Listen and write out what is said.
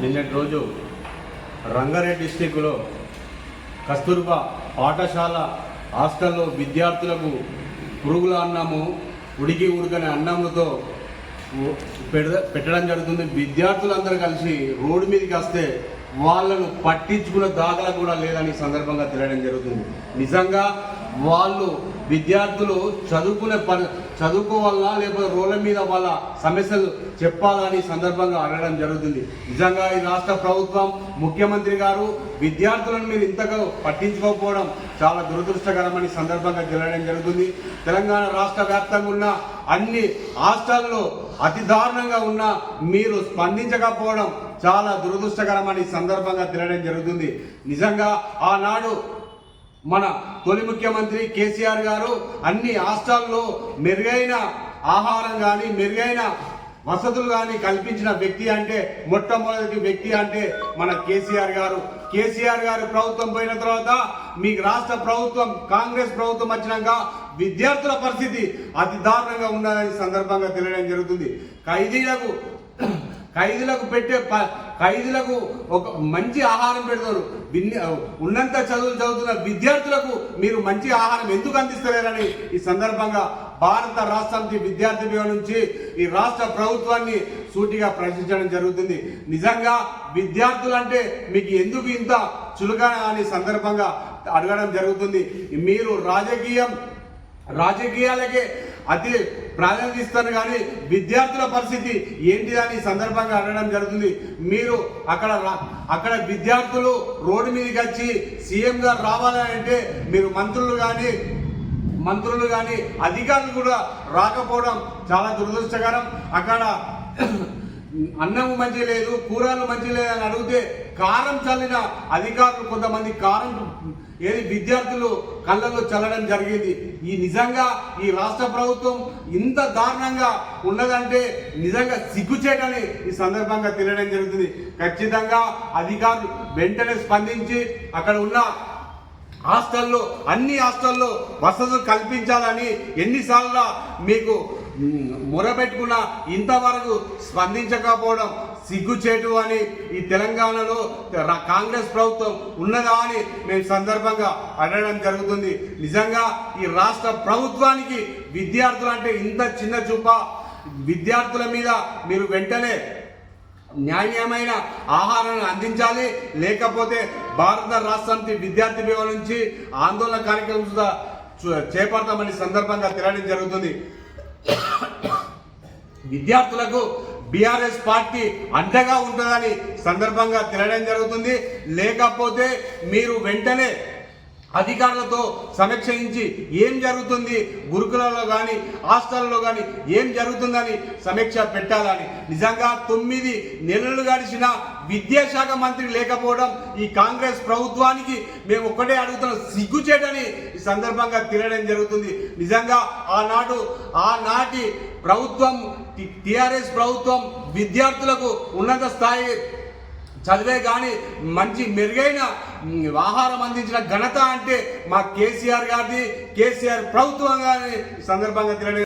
నిన్నటి రోజు రంగారెడ్డి డిస్టిక్లో కస్తూర్బా పాఠశాల హాస్టల్లో విద్యార్థులకు పురుగుల అన్నము ఉడికి ఉడకని అన్నముతో పెడ- పెట్టడం జరుగుతుంది. విద్యార్థులందరూ కలిసి రోడ్డు మీదకి వస్తే వాళ్ళను పట్టించుకున్న దాఖలా కూడా లేదని సందర్భంగా తెలియడం జరుగుతుంది. నిజంగా వాళ్ళు విద్యార్థులు చదువుకునే పని చదువుకోవాలా లేకపోతే రోడ్ల మీద వాళ్ళ సమస్యలు చెప్పాలని సందర్భంగా అడగడం జరుగుతుంది. నిజంగా ఈ రాష్ట్ర ప్రభుత్వం ముఖ్యమంత్రి గారు విద్యార్థులను మీరు ఇంతగా పట్టించుకోకపోవడం చాలా దురదృష్టకరమని సందర్భంగా తెలియడం జరుగుతుంది. తెలంగాణ రాష్ట్ర వ్యాప్తంగా ఉన్న అన్ని హాస్టల్లో అతి దారుణంగా ఉన్న మీరు స్పందించకపోవడం చాలా దురదృష్టకరమని సందర్భంగా తెలియడం జరుగుతుంది. నిజంగా ఆనాడు మన తొలి ముఖ్యమంత్రి కేసీఆర్ గారు అన్ని హాస్టల్లో మెరుగైన ఆహారం కానీ మెరుగైన వసతులు కానీ కల్పించిన వ్యక్తి అంటే మొట్టమొదటి వ్యక్తి అంటే మన కేసీఆర్ గారు. కేసీఆర్ గారు ప్రభుత్వం పోయిన తర్వాత మీకు రాష్ట్ర ప్రభుత్వం కాంగ్రెస్ ప్రభుత్వం వచ్చినాక విద్యార్థుల పరిస్థితి అతి దారుణంగా ఉన్నదని సందర్భంగా తెలియడం జరుగుతుంది. ఖైదీలకు ఖైదీలకు పెట్టే ప- ఖైదీలకు ఒక మంచి ఆహారం పెడతారు. విన్ని- ఉన్నంత చదువులు చదువుతున్న విద్యార్థులకు మీరు మంచి ఆహారం ఎందుకు అందిస్తలేరని ఈ సందర్భంగా భారత రాష్ట్రానికి విద్యార్థి భీమ నుంచి ఈ రాష్ట్ర ప్రభుత్వాన్ని సూటిగా ప్రశ్నించడం జరుగుతుంది. నిజంగా విద్యార్థులంటే మీకు ఎందుకు ఇంత చులకన అని సందర్భంగా అడగడం జరుగుతుంది. మీరు రాజకీయం రాజకీయాలకే అతి ప్రాధాన్యత ఇస్తారు కానీ విద్యార్థుల పరిస్థితి ఏంటి అని సందర్భంగా అడగడం జరుగుతుంది. మీరు అక్కడ రా- అక్కడ విద్యార్థులు రోడ్డు మీదకి వచ్చి సీఎం గారు రావాలని అంటే మీరు మంత్రులు కానీ మంత్రులు కానీ అధికారులు కూడా రాకపోవడం చాలా దురదృష్టకరం. అక్కడ అన్నం మంచి లేదు కూరలు మంచి లేదు అని అడిగితే కారం చల్లిన అధికారులు కొంతమంది కారం ఏది విద్యార్థులు కళ్ళలో చల్లడం జరిగింది. ఈ నిజంగా ఈ రాష్ట్ర ప్రభుత్వం ఇంత దారుణంగా ఉన్నదంటే నిజంగా సిగ్గుచేటని ఈ సందర్భంగా తెలియడం జరుగుతుంది. ఖచ్చితంగా అధికారులు వెంటనే స్పందించి అక్కడ ఉన్న హాస్టల్లో అన్ని హాస్టల్లో వసతులు కల్పించాలని ఎన్నిసార్లు మీకు మొరబెట్టుకున్న ఇంతవరకు స్పందించకపోవడం సిగ్గుచేటు అని ఈ తెలంగాణలో కాంగ్రెస్ ప్రభుత్వం ఉన్నదా అని మేము సందర్భంగా అడగడం జరుగుతుంది. నిజంగా ఈ రాష్ట్ర ప్రభుత్వానికి విద్యార్థులు అంటే ఇంత చిన్న చూప విద్యార్థుల మీద మీరు వెంటనే న్యాయమైన ఆహారాన్ని అందించాలి. లేకపోతే భారత రాష్ట్రానికి విద్యార్థి విభాగం నుంచి ఆందోళన కార్యక్రమం చేపడతామని సందర్భంగా తెలియడం జరుగుతుంది. విద్యార్థులకు బీఆర్ఎస్ పార్టీ అండగా ఉంటుందని సందర్భంగా తెలియడం జరుగుతుంది. లేకపోతే మీరు వెంటనే అధికారులతో సమీక్షించి ఏం జరుగుతుంది గురుకులలో కానీ హాస్టల్లో కానీ ఏం జరుగుతుందని సమీక్ష పెట్టాలని. నిజంగా తొమ్మిది నెలలు గడిచిన విద్యాశాఖ మంత్రి లేకపోవడం ఈ కాంగ్రెస్ ప్రభుత్వానికి మేము ఒక్కటే అడుగుతున్నాం. సిగ్గుచేటని ఈ సందర్భంగా తిరగడం జరుగుతుంది. నిజంగా ఆనాడు ఆనాటి ప్రభుత్వం టిఆర్ఎస్ ప్రభుత్వం విద్యార్థులకు ఉన్నత స్థాయి చదివే కానీ మంచి మెరుగైన ఆహారం అందించిన ఘనత అంటే మా కేసీఆర్ గారిది. కేసీఆర్ ప్రభుత్వం గారి సందర్భంగా తిరగడం